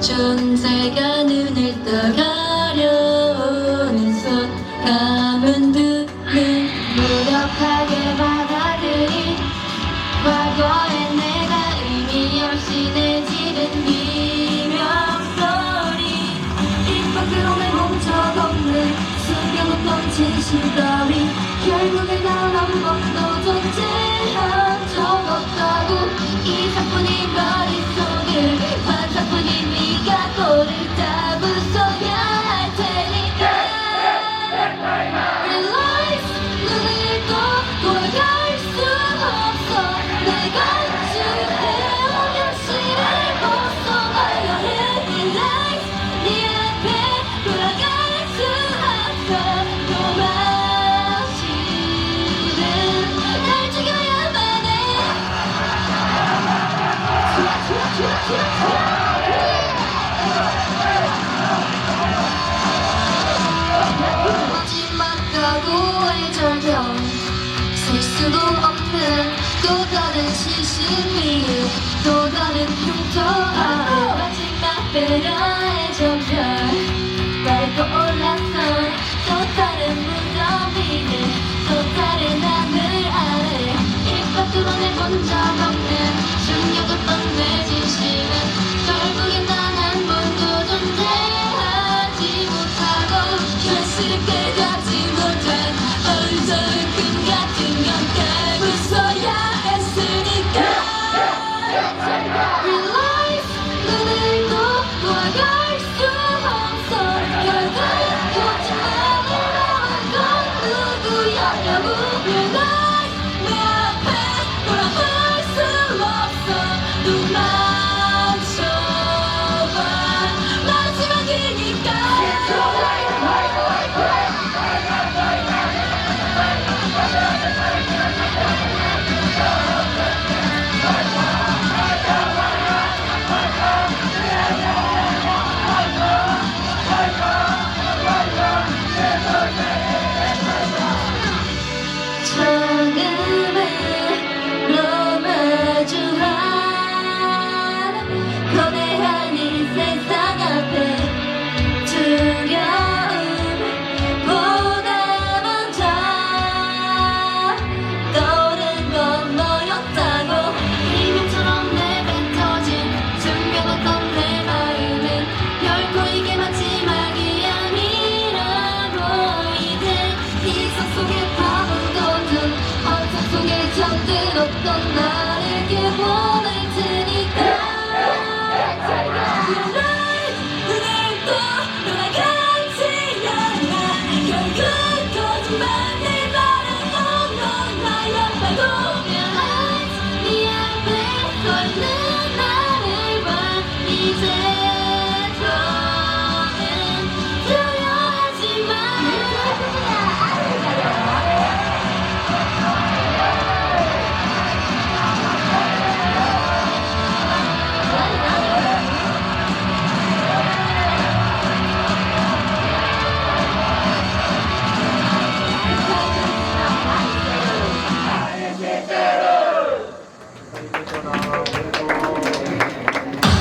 존재가 눈을 떠가려오는 손 감은 두 눈 무력하게 받아들인 과거의 내가 의미 없이 내지른 비명 소리. 입밖으로 내 몸적 없는 숨겨놓던 진심 거리 결국에 다 넘어가 도 없는 또 다른 시신이 또 다른 흉터 아 마지막 배려의 점점 속에 잠들었던 나에게 원.